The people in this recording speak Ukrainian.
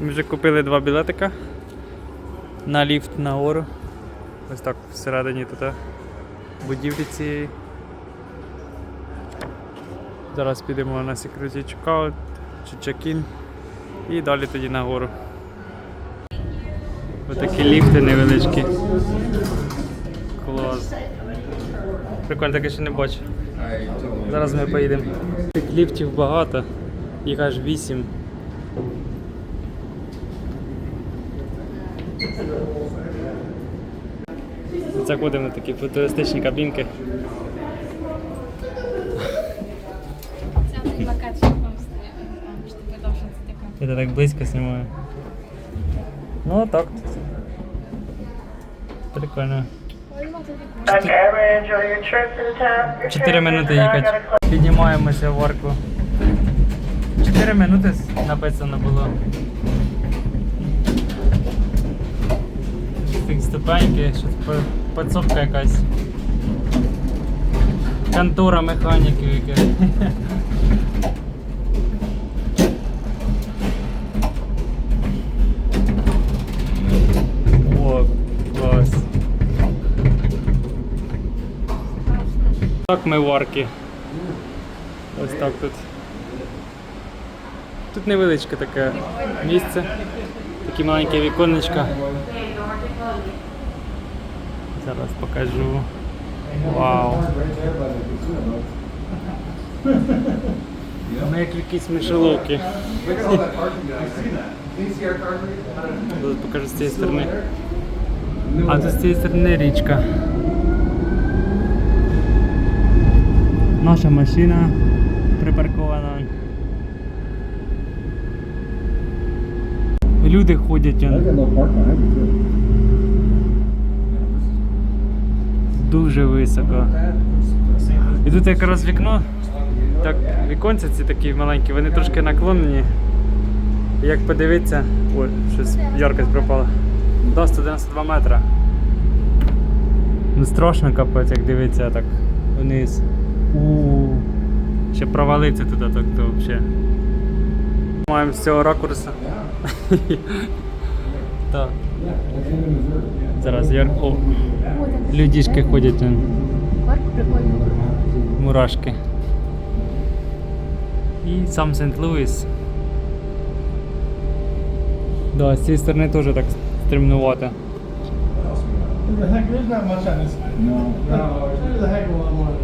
Ми вже купили два білетика на ліфт на гору. Ось так всередині тут е, будівлі цієї. Зараз підемо на security checkout чи check-in і далі тоді на гору. Ось такі ліфти невеличкі. Клас. Прикольно, таке ще не бачу. Зараз ми поїдемо. Ліфтів багато, їх аж вісім. Заходимо на такі футуристичні кабінки. Довше це таке. Я так близько знімаю. Ну так. Прикольно. 4 минути їхати. Піднімаємося в арку. 4 минути написано було. Ступеньки, що це подсобка якась. Контора механіків яке. О, клас. Так ми в арки. Ось так тут. Тут невеличке таке місце. Такі маленькі віконечка. Зараз покажу. Вау. Ми як в якійсь мишеловці. Покажу з цієї сторони. А тут з цієї сторони річка. Наша машина припаркована. Люди ходять. Дуже високо. І тут якраз вікно. Так, віконці ці такі маленькі, вони трошки наклонені. Як подивитися, ой, щось яркость пропала. До 192 метра. Ну страшно капець, як дивитися так вниз. у Ще провалиться туди, так то взагалі. Маємо з цього ракурсу. Так. Зараз яр. О, людішки ходять. Парк прикольний. Мурашки. І сам Сент-Луіс. Да, з цієї сторони теж так стремнувато. The heck, there's not much on this. No. No, there's a heck of a lot more.